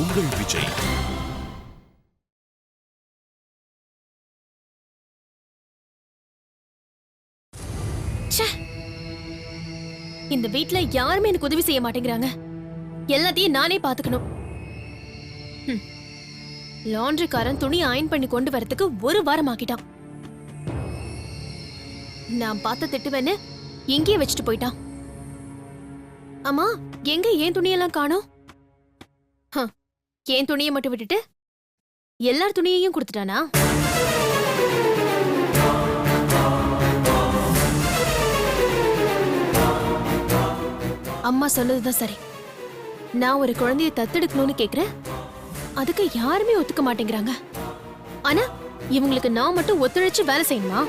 உங்கள் விஜய். ச்சே. இந்த வீட்ல யாருமே எனக்கு உதவி செய்ய மாட்டேங்கிறாங்க. எல்லாத்தையும் நானே பாத்துக்கணும். லாண்ட்ரிக்காரன் துணி அயன் பண்ணி கொண்டு வரதுக்கு ஒரு வாரம் ஆக்கிட்டான். நான் பார்த்த திட்டுவேன்னு எங்கேயே வச்சுட்டு போயிட்டான். அம்மா எங்க ஏன் துணியெல்லாம் காணோம்? ஏன் துணியை மட்டும் விட்டுட்டு? எல்லார் துணியையும் கொடுத்துட்டானா? அம்மா சொன்னதுதான் சரி. நான் ஒரு குழந்தைய தத்தெடுக்கணும்னு கேக்குறேன். அதுக்கு யாருமே ஒத்துக்க மாட்டேங்கிறாங்க. ஆனா இவங்களுக்கு நான் மட்டும் ஒத்துழைச்சு வேலை செய்யணுமா?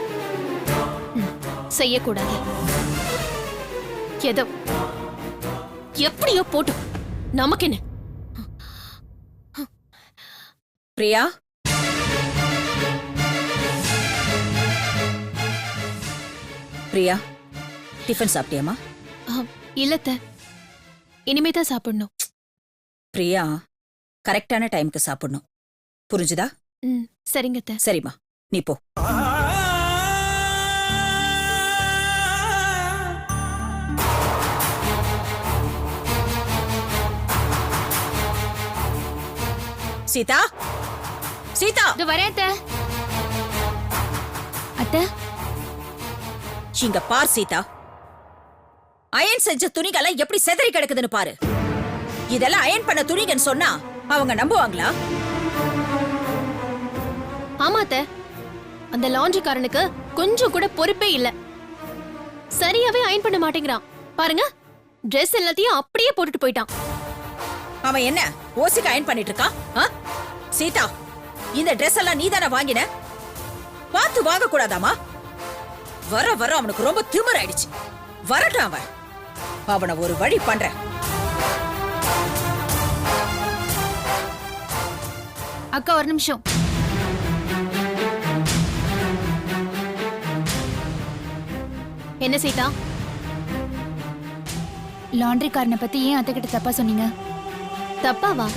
ம், செய்யக்கூடாது. எதோ எப்படியோ போட்டும். நமக்கு என்ன பிரியா? பிரியா டிஃபன் சாப்பிட்டியாமா இல்லத்த. இனிமே தான் சாப்பிடணும். பிரியா கரெக்டான டைம்க்கு சாப்பிடணும். புரிஞ்சுதா? ம் சரிங்க அத்தை. சரிம்மா நீ போ. சீதா? சீதா! இதோ வரேன் அத்தை. அத்தை. இங்க பார் சீதா. அயன் செஞ்ச துணிகளை எப்படி செதறி கிடக்குதுன்னு பாரு. இதெல்லாம் அயன் பண்ண துணிகன்னு சொன்னா அவங்க நம்புவாங்களா? ஆமா அத்தை. அந்த லாண்ட்ரிக்காரனுக்கு கொஞ்சம் கூட பொறுப்பே இல்ல. சரியாவே அயன் பண்ண மாட்டேங்கிறான். பாருங்க Dress எல்லாத்தையும் அப்படியே போட்டுட்டு போயிட்டான். அவன் என்ன ஓசிக்கு அயன் பண்ணிட்டு இருக்கான்? ஆ? சீதா இந்த Dress எல்லாம் நீதானே வாங்கின? பார்த்து வாங்க கூடாதாமா வர வர அவனுக்கு ரொம்ப திமிராயிடுச்சு. வரட்டும் அவன். அவனை ஒரு வழி பண்றேன். அக்கா ஒரு நிமிஷம். என்ன சீதா? லாண்ட்ரிக்காரனை பத்தி ஏன் அத்தை கிட்ட தப்பா சொன்னீங்க? தப்பாவா?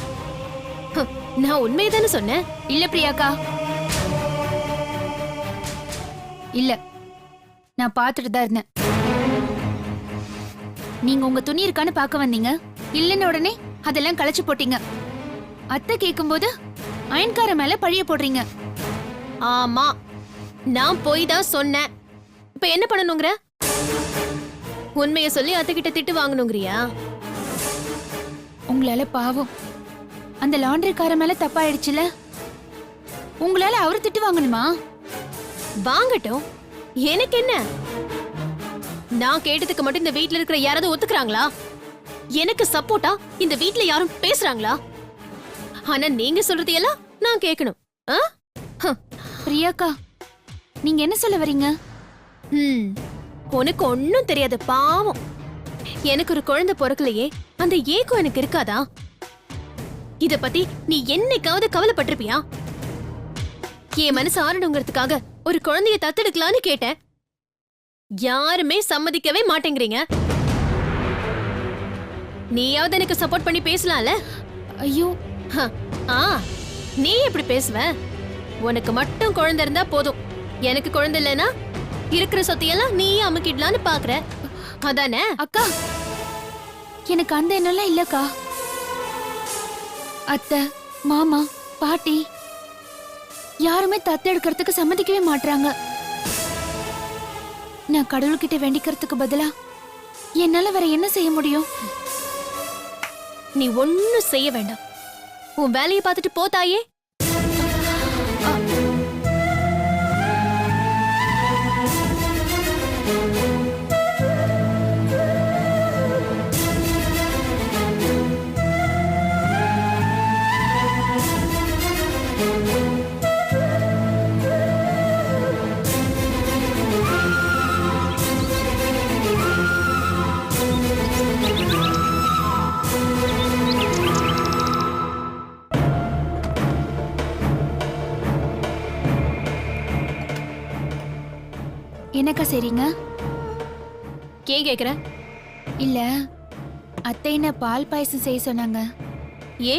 நான் உண்மையை தானே சொன்னேன்? இல்ல பிரியாக்கா. இல்ல நான் பார்த்துட்டு தான் இருந்தேன். நீங்க உங்க துணி இருக்கான்னு பார்க்க வந்தீங்க. இல்லைன்னு உடனே அதெல்லாம் களைச்சு போட்டீங்க. அத்தை கேக்கும்போது அயன்கார மேல பழிய போடுறீங்க. ஆமா நான் போய் தான் சொன்னேன். இப்ப என்ன பண்ணணுங்கிற? உண்மையை சொல்லி அத்தைகிட்ட திட்டு வாங்கணுங்கிறியா? உங்களால பாவம். அந்த லாண்ட்ரிக்கார மேல தப்பாயிடுச்சுல? உங்களால அவர் திட்டு வாங்கணுமா? வாங்கட்டும். எனக்கு என்ன? நான் கேட்டதுக்கு மட்டும் இந்த வீட்ல இருக்கிற யாராவது ஒத்துக்கறாங்களா? எனக்கு சப்போர்ட்டா இந்த வீட்ல யாரும் பேசுறாங்களா? ஆனா நீங்க சொல்றது எல்லாம் நான் கேட்கணும். பிரியாக்கா நீங்க என்ன சொல்ல வரீங்க? ஹம். உனக்கு ஒண்ணும் தெரியாது பாவம். எனக்கு ஒரு குழந்தை பிறக்கலையே அந்த ஏக்கம் எனக்கு இருக்காதா? இத பத்தி நீ என்னைக்காவது கவலைப்பட்டிருப்பியா? என் மனசு ஆறணுங்கிறதுக்காக ஒரு குழந்தைய தத்தெடுக்கலான்னு கேட்டேன். யாருமே சம்மதிக்கவே மாட்டேங்கிறீங்க. நீயாவது எனக்கு சப்போர்ட் பண்ணி பேசலாம்ல? ஐயோ ஹ, ஆ நீ எப்படி பேசுவ? உனக்கு மட்டும் குழந்தை இருந்தா போதும். எனக்கு குழந்தை இல்லைன்னா இருக்கிற சொத்தையெல்லாம் நீயே அமுக்கிடலான்னு பாக்குற. அதானே? அக்கா எனக்கு அந்த எண்ணம்லாம் இல்லக்கா. அத்தை மாமா பாட்டி. யாருமே தத்தெடுக்கிறதுக்கு சம்மதிக்கவே மாட்றாங்க. நான் கடவுள்கிட்ட வேண்டிக்கிறதுக்கு பதிலா என்னால வேற என்ன செய்ய முடியும்? நீ ஒன்னும் செய்ய வேண்டாம். உன் வேலையை பார்த்துட்டு போத்தாயே என்னக்கா சரிங்க ஏன் கேக்குற? இல்ல அத்தை என்ன பால் பாயசம் செய்ய சொன்னாங்க? ஏ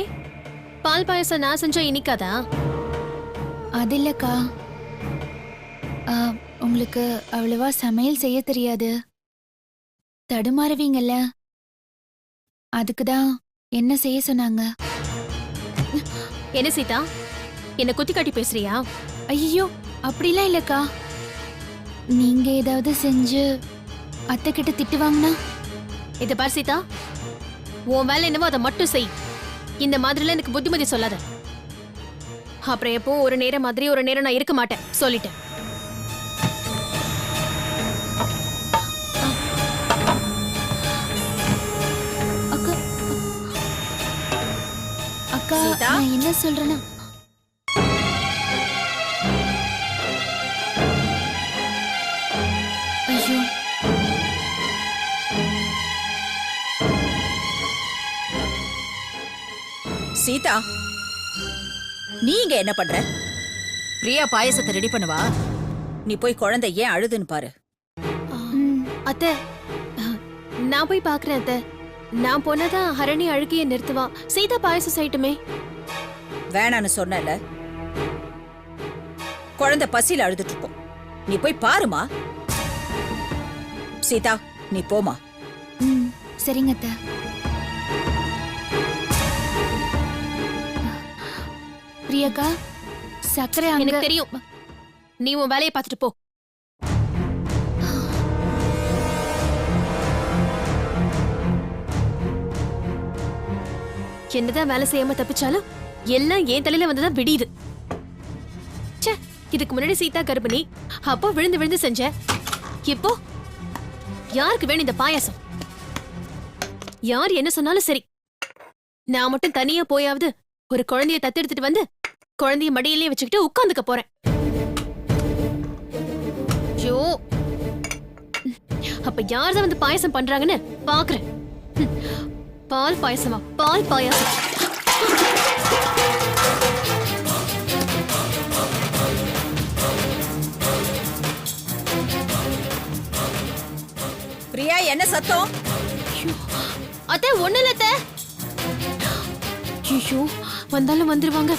பால் பாயசம் நான் செஞ்சா இனிக்காதா? அது இல்லக்கா. ஆ, உங்களுக்கு அவ்வளவா சமையல் செய்ய தெரியாது. தடுமாறுவீங்கல்ல. அதுக்கு தான் என்ன செய்ய சொன்னாங்க? என்ன சீதா? என்ன குத்தி காட்டி பேசுறியா? ஐயோ அப்படிலாம் இல்லக்கா. நீங்க ஏதாவது செஞ்சு அத்தை கிட்ட திட்டு வாங்கினா? இத பார் சீதா. உன் வேலை என்னவோ அதை மட்டும் செய். இந்த மாதிரிலாம் எனக்கு புத்திமதி சொல்லாத. அப்புறம் எப்போ ஒரு நேரம் மாதிரி ஒரு நேரம் நான் இருக்க மாட்டேன். சொல்லிட்டேன். அக்கா அக்கா? நான் என்ன சொல்றேன்னா? சீதா நீ இங்க என்ன பண்ற? பிரியா பாயசத்தை ரெடி பண்ணுவா? நீ போய் குழந்தை ஏன் அழுதுன்னு பாரு. அத்தை நான் போய் பாக்குறேன் அத்தை. நான் போனாதான் ஹரணி அழுகைய நிறுத்துவா. சீதா பாயசம் செய்யட்டுமே. வேணான்னு சொன்னல குழந்தை பசியில அழுதுட்டு இருக்கும். நீ போய் பாருமா. சீதா நீ போமா சரிங்க அத்தை. பிரியாக்கா சக்கரை எனக்கு தெரியும். நீ உன் வேலையை பார்த்துட்டு போ. என்னதான் வேலை செய்யாம தப்பிச்சாலும் எல்லாம் என் தலையில வந்துதான் விடியுது. இதுக்கு முன்னாடி சீதா கர்ப்பிணி அப்போ விழுந்து விழுந்து செஞ்சேன் இப்போ யாருக்கு வேணும் இந்த பாயாசம்? யார் என்ன சொன்னாலும் சரி. நான் மட்டும் தனியா போயாவது ஒரு குழந்தைய தத்தெடுத்துட்டு வந்து குழந்தைய மடியிலே வச்சுக்கிட்டு உட்காந்துக்க போறேன். ஐயோ. அப்ப யார்தான் வந்து பாயசம் பண்றாங்கன்னு பாக்குறேன். பால் பாயசமா? பால் பாயாசம். பிரியா என்ன சத்தம்? அத்தை ஒண்ணு இல்ல அத்தை. ஐயோ. வந்தாலும் வந்துருவாங்க.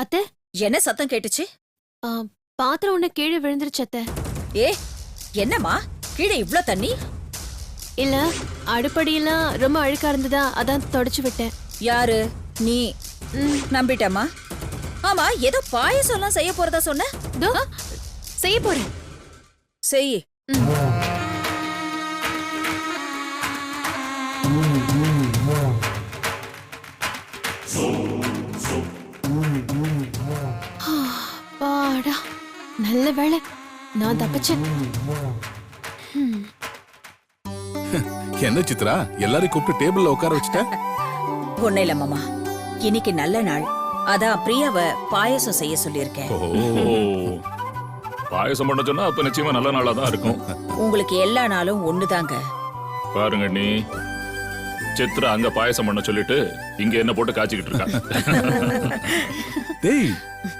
அத்தை? என்ன சத்தம் கேட்டுச்சு? பாத்திரம் ஒண்ணு கீழே விழுந்துருச்சு அத்தை. ஏ என்னம்மா? கீழே இவ்ளோ தண்ணி? இல்ல அடுப்படியெல்லாம் ரொம்ப அழுக்கா இருந்ததா அதான் தொடச்சு விட்டேன். யாரு? நீ? ம், நம்பிட்டம்மா. ஆமா ஏதோ பாயசம் எல்லாம் செய்ய போறதா சொன்ன? இதோ, செய்ய போறேன். செய். ம். நல்ல வேளை நான் தப்பிச்சேன். ம், என்ன சித்ரா எல்லாரையும் கூப்பிட்டு டேபிள்ல உட்கார வச்சுட்ட? ஒண்ணு இல்ல மாமா. இன்னைக்கு நல்ல நாள். அதான் பிரியாவ பாயசம் செய்ய சொல்லியிருக்கேன். ஓ பாயசம் பண்ண சொன்னா அப்ப நிச்சயமா நல்ல நாளா தான் இருக்கும். உங்களுக்கு எல்லா நாளும் ஒண்ணுதாங்க. பாருங்க நீ சித்ரா அங்க பாயசம் பண்ண சொல்லிட்டு இங்க என்ன போட்டு காய்ச்சிக்கிட்டு இருக்கா? டேய்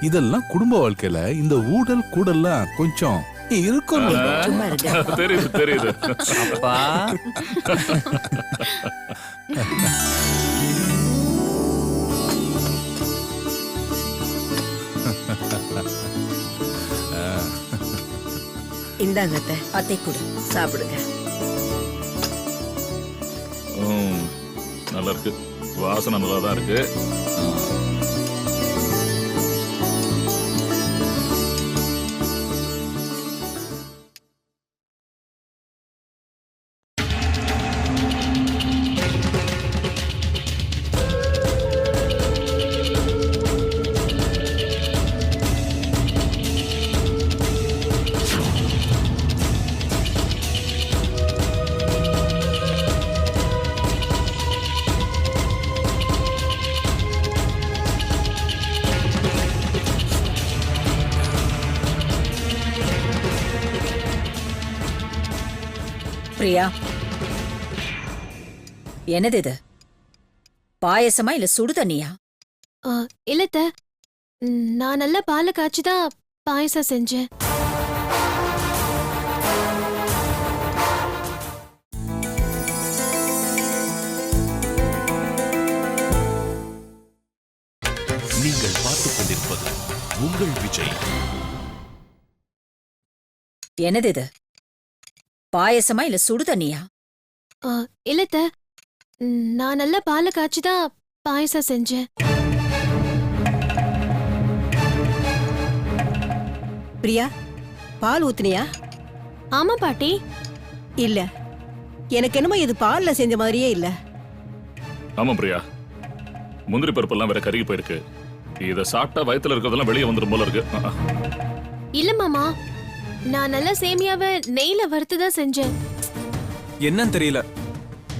இதெல்லாம் குடும்ப வாழ்க்கையில இந்த ஊடல் கூடல்லாம் கொஞ்சம் இருக்கும் தெரியுது தெரியுது. அப்பா. இந்தாங்க அத்தை. அத்தை கொடு சாப்பிடுங்க. நல்லா இருக்கு. வாசனை நல்லா தான் இருக்கு என்னது இது? பாயசமா இல்ல சுடு தண்ணியா? ஆ, இல்ல அத்தை. ம், நான் நல்லா பாலை காய்ச்சி தான் பாயசம் செஞ்சேன். நீங்கள் பார்த்துக் கொண்டிருப்பது உங்கள் விஜய். என்னது இது? பாயசமா இல்ல சுடு தண்ணியா? ஆ, இல்ல அத்தை. ம், நான் நல்லா பாலை காய்ச்சி தான் பாயசம் செஞ்சேன். பிரியா பால் ஊத்துனியா? ஆமா பாட்டி. இல்ல. எனக்கு என்னமோ இது பால்ல செஞ்ச மாதிரியே இல்ல. ஆமா பிரியா. முந்திரி பருப்பெல்லாம் வேற கருகி போயிருக்கு. இத சாப்பிட்டா வயித்துல இருக்கிறதெல்லாம் வெளியே வந்துடும் போல இருக்கு. இல்ல மாமா. நான் நல்லா சேமியாவை நெய்ல வறுத்து தான் செஞ்சேன். என்னன்னு தெரியல.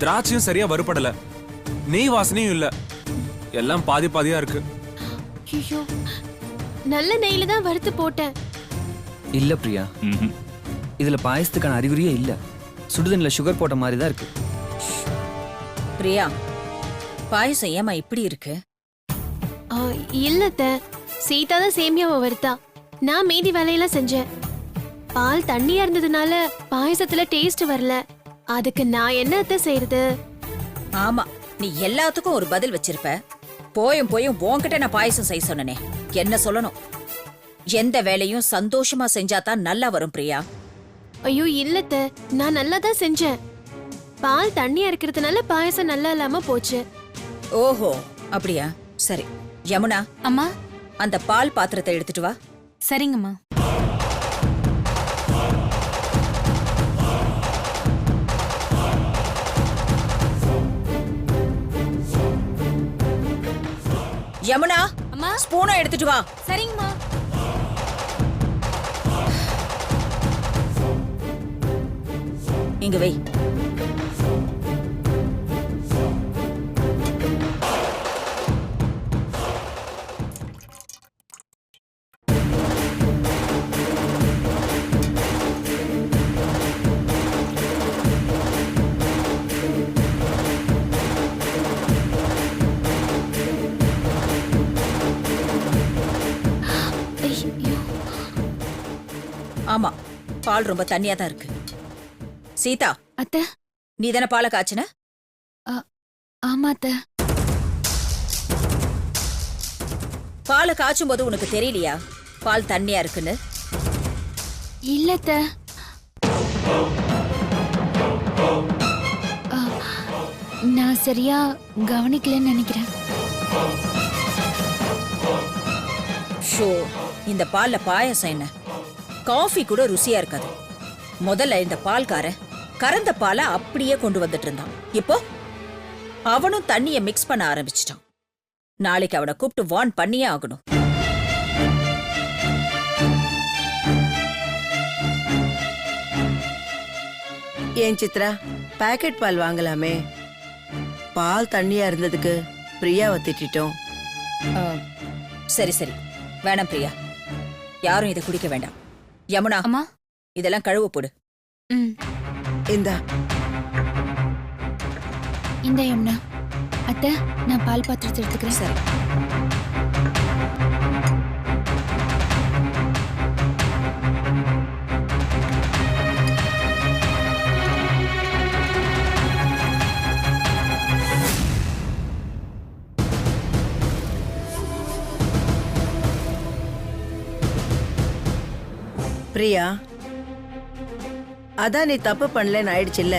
திராட்சையும் சரியா வறுபடல. நெய் வாசனையும் இல்ல. எல்லாம் பாதி பாதியா இருக்கு. ஐயோ நல்ல நெய்ல தான் வறுத்து போட்டேன். இல்ல பிரியா. இதுல பாயசத்துக்கான அறிகுறியே இல்ல. சுடுதண்ணில சுகர் போட்ட மாதிரி தான் இருக்கு. பிரியா பாயசம் ஏமா இப்படி இருக்கு? ஆ, இல்ல அத்தை. சீதா தான் சேமியாவை வறுத்தா. நான் மீதி வேலையெல்லாம் செஞ்சேன். பால் தண்ணியா இருந்ததுனால பாயசத்துல டேஸ்ட் வரல. அதுக்கு நான் என்ன அத்தை செய்யறது ஆமா நீ எல்லாத்துக்கும் ஒரு பதில் வச்சிருப்ப. போயும் போயும் உன்கிட்ட நான் பாயசம் செய்ய சொன்னனே. என்ன சொல்லணும்? எந்த வேலையும் சந்தோஷமா செஞ்சாதான் நல்லா வரும் பிரியா. ஐயோ இல்ல அத்தை. நான் நல்லா தான் செஞ்சேன். பால் தண்ணியா இருக்கிறதுனால பாயசம் நல்லா இல்லாம போச்சு. ஓஹோ அப்படியா? சரி யமுனா அம்மா. அந்த பால் பாத்திரத்தை எடுத்துட்டு வா. சரிங்கம்மா. யமுனா அம்மா? ஸ்பூனை எடுத்துட்டு வா. சரிங்கம்மா. இங்க வை. பால் ரொம்ப தண்ணியா தான் இருக்கு. சீதா அத்தை. நீ தானே பாலை காய்ச்சின? ஆமா அத்தை. பாலை காய்ச்சும் போது உனக்கு தெரியலையா? பால் தண்ணியா இருக்குன்னு? இல்ல அத்தை. ஆ, நான் சரியா கவனிக்கலன்னு நினைக்கிறேன். ஷோ இந்த பால்ல பாயாசம் என்ன? காஃபி கூட ருசியா இருக்காது. முதல்ல இந்த பால்காரன் கறந்த பாலை அப்படியே கொண்டு வந்துட்டு இருந்தான். இப்போ அவனும் தண்ணிய மிக்ஸ் பண்ண ஆரம்பிச்சிட்டான். நாளைக்கு அவனை கூப்பிட்டு வார்ன் பண்ணியே ஆகணும். ஏன் சித்ரா? பாக்கெட் பால் வாங்கலாமே. பால் தண்ணியா இருந்ததுக்கு பிரியாவை திட்டிட்டோம். ஆ, சரி சரி. வேணாம் பிரியா. யாரும் இதை குடிக்க வேண்டாம். யமுனா அம்மா? இதெல்லாம் கழுவ போடு. ம். இந்தா. இந்த யமுனா. அத்தை நான் பால் பாத்திரத்தை எடுத்துக்கிறேன். சரி. பிரியா அதான் நீ தப்பு பண்ணலன்னு ஆயிடுச்சுல்ல?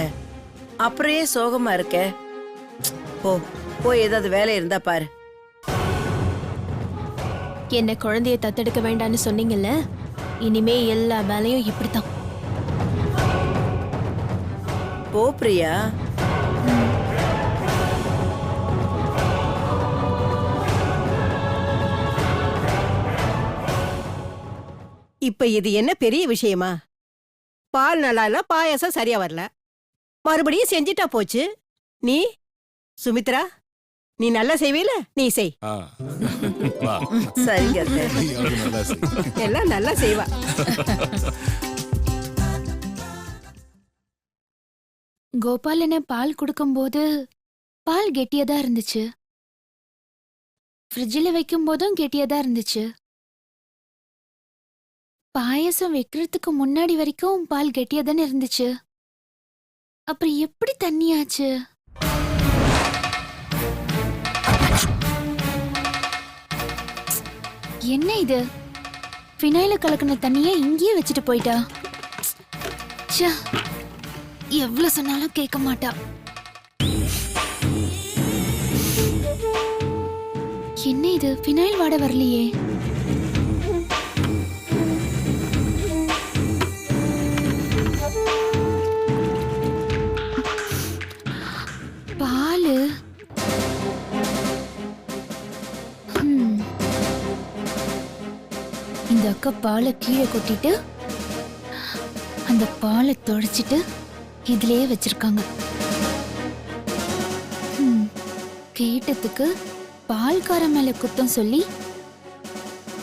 அப்புறம் ஏன் சோகமா இருக்க. போ போய் ஏதாவது வேலை இருந்தா பாரு. என்ன குழந்தைய தத்தெடுக்க வேண்டாம்னு சொன்னீங்கல்ல? இனிமே எல்லா வேலையும் இப்படித்தான். போ பிரியா. இப்ப இது என்ன பெரிய விஷயமா? பால் நல்லா இல்ல பாயாசம் சரியா வரல. மறுபடியும் செஞ்சிட்டா போச்சு. நீ சுமித்ரா நீ நல்லா செய்வேல நீ செய். சரிங்க. எல்லாம் நல்லா செய்வா. கோபாலனை பால் கொடுக்கும்போது பால் கெட்டியதா இருந்துச்சு? ஃப்ரிட்ஜில் வைக்கும் போதும் கெட்டியதா இருந்துச்சு. பாயசம் வைக்கிறதுக்கு முன்னாடி வரைக்கும் பால் கெட்டியா தானே இருந்துச்சு. அப்புறம் எப்படி தண்ணியாச்சு என்ன இது? ஃபினைல கலக்கின தண்ணியை இங்கேயே வச்சுட்டு போயிட்டா? ச்சே, எவ்வளவு சொன்னாலும் கேட்க மாட்டா. என்ன இது? ஃபினைல் வாட வரலையே. பாலை கீழே கொட்டிட்டு அந்த பாலை தொடச்சிட்டு இதுலயே வச்சிருக்காங்க. கேட்டதுக்கு பால்கார மேல குத்தம் சொல்லி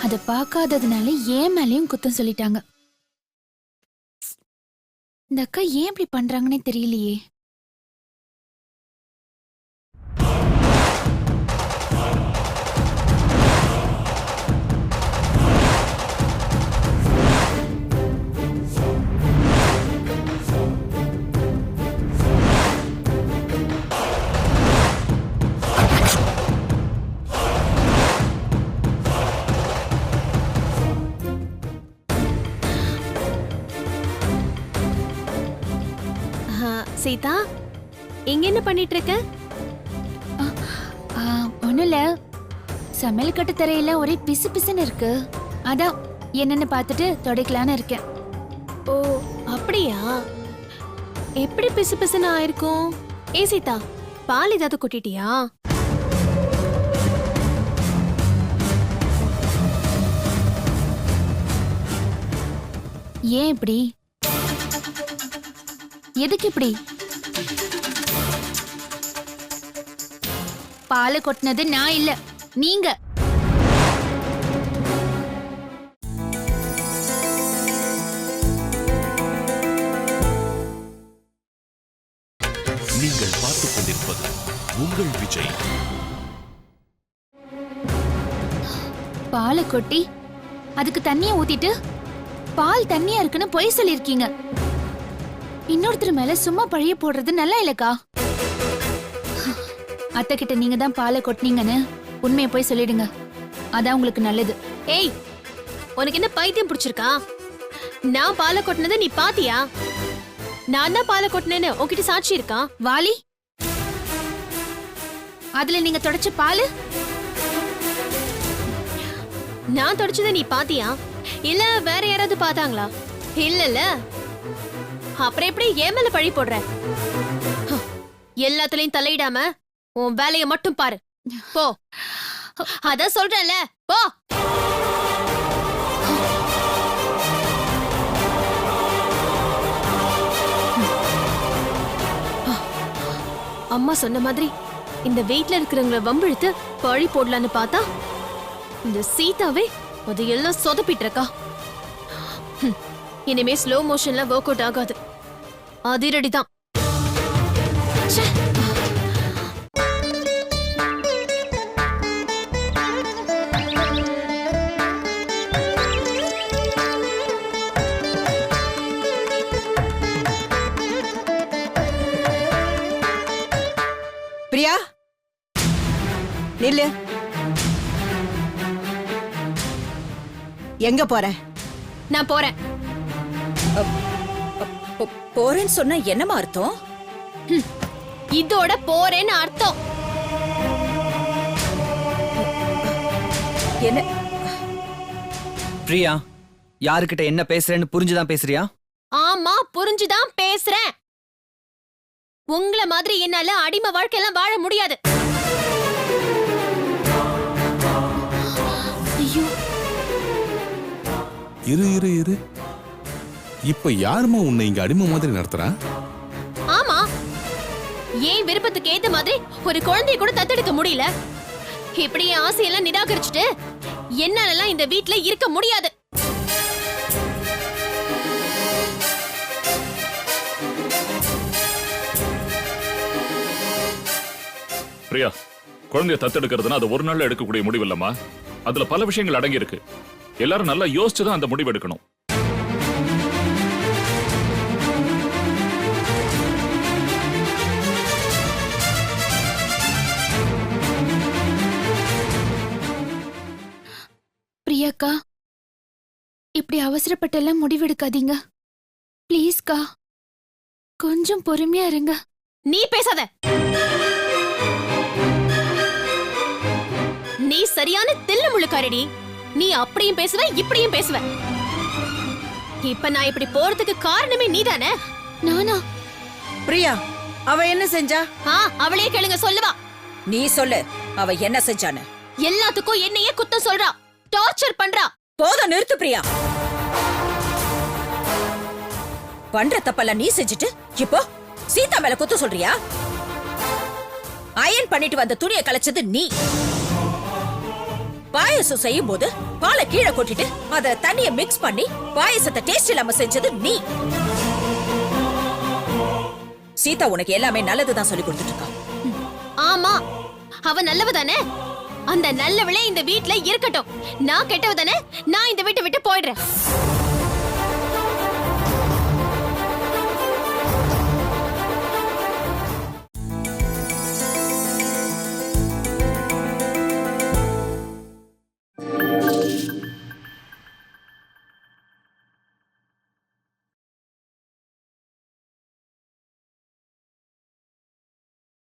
அத பார்க்காததுனால ஏன் மேலயும் குத்தம் சொல்லிட்டாங்க. இந்த அக்கா ஏன் இப்படி பண்றாங்கன்னே தெரியலையே. சீதா இங்க என்ன பண்ணிட்டு இருக்க இல்ல சமையல் கட்டு தரையில ஒரே பிசு பிசுன்னு இருக்கு. அதான் என்னன்னு பார்த்துட்டு துடைக்கலான்னு இருக்கேன். ஓ அப்படியா? எப்படி பிசு பிசுன்னு ஆயிருக்கும்? ஏ சீதா பால் ஏதாவது கொட்டிட்டியா? ஏன் இப்படி? எதுக்கு இப்படி? பாலை கொட்டினது நான் இல்ல நீங்க. நீங்கள் பார்த்துக் கொண்டிருப்பது உங்கள் விஜய். பாலை கொட்டி அதுக்கு தண்ணிய ஊத்திட்டு பால் தண்ணியா இருக்குன்னு பொய் சொல்லிருக்கீங்க இன்னொருத்தர் மேல சும்மா பழிய போடுறது நல்லா இல்லக்கா. அத்தை கிட்ட நீங்க தான் பாலை கொட்டினீங்கன்னு உண்மையை போய் சொல்லிடுங்க. அதான் உங்களுக்கு நல்லது. ஏய் உனக்கு என்ன பைத்தியம் பிடிச்சிருக்கா? நான் பாலை கொட்டினதை நீ பாத்தியா? நான் தான் பாலை கொட்டினேன்னு உன்கிட்ட சாட்சி இருக்கா? வாலி அதுல நீங்க தொடச்ச பாலு? நான் தொடச்சதை நீ பாத்தியா? இல்ல வேற யாராவது பார்த்தாங்களா? இல்லல்ல. அப்புறம் எப்படி ஏன் மேல பழி போடுற? எல்லாத்துலயும் தலையிடாம உன் வேலைய மட்டும் பாரு. போ. அதான் சொல்றேன்ல. போ. அம்மா சொன்ன மாதிரி இந்த வெயிட்ல இருக்கிறவங்கள வம்பிழுத்து பழி போடலான்னு பார்த்தா இந்த சீதாவே அதையெல்லாம் சொதப்பிட்டு இருக்கா. இனிமே ஸ்லோ மோஷன்ல ஒர்க் அவுட் ஆகாது. அதிரடி தான் பிரியா? நில்லு. எங்க போற? நான் போறேன். போறேன்னு சொன்னா என்னமா அர்த்தம்? இதோட போறேன்னு அர்த்தம். என்ன? பிரியா யாருக்கிட்ட என்ன பேசுறேன்னு புரிஞ்சுதான் பேசுறியா? ஆமா புரிஞ்சுதான் பேசுறேன். உங்கள மாதிரி என்னால அடிமை வாழ்க்கையெல்லாம் வாழ முடியாது. ஐயோ. இரு இரு இரு. இப்ப யாரும்மா உன்னை இங்க அடிமை மாதிரி நடத்துறா? ஆமா. ஏன் விருப்பத்துக்கு ஏத்த மாதிரி ஒரு குழந்தைய கூட தத்தெடுக்க முடியல? இப்படி என் ஆசையெல்லாம் நிராகரிச்சுட்டு என்னாலலாம் இந்த வீட்ல இருக்க முடியாது. பிரியா குழந்தைய தத்தெடுக்கிறதுனா அது ஒரு நாள்ல எடுக்கக்கூடிய முடிவு இல்லம்மா. அதுல பல விஷயங்கள் அடங்கி இருக்கு எல்லாரும் நல்லா யோசிச்சு தான் அந்த முடிவு எடுக்கணும். பிரியாக்கா இப்படி அவசரப்பட்டெல்லாம் முடிவெடுக்காதீங்க. ப்ளீஸ்க்கா. கொஞ்சம் பொறுமையா இருங்க. நீ பேசாத. நீ சரியான தில்லு முழுக்காரடி நீ அப்படியும் பேசுவ இப்படியும் பேசுவ. இப்ப நான் இப்படி போறதுக்கு காரணமே நீதானே? நானா? பிரியா அவ என்ன செஞ்சா? ஆ அவளே கேளுங்க சொல்லுவா. நீ சொல்லு அவ என்ன செஞ்சான்னு. எல்லாத்துக்கும் என்னையே குத்தம் சொல்றா. டார்ச்சர் பண்றா. போதும் நிறுத்து பிரியா. பண்ற தப்பெல்லாம் நீ செஞ்சுட்டு இப்போ சீதா மேல குத்த சொல்றியா? அயன் பண்ணிட்டு வந்த துணியை கலைச்சது நீ. பாயசம் செய்யும் போது பாலை கீழே கொட்டிட்டு அத தண்ணிய மிக்ஸ் பண்ணி பாயசத்தை டேஸ்ட் இல்லாம செஞ்சது நீ. சீதா உனக்கு எல்லாமே நல்லதுதான் சொல்லி கொடுத்துட்டு இருக்கா. ஆமா. அவ நல்லவ தானே? அந்த நல்லவளே இந்த வீட்ல இருக்கட்டும். நான் கெட்டவ தானே? நான் இந்த வீட்டை விட்டு போயிடுறேன்.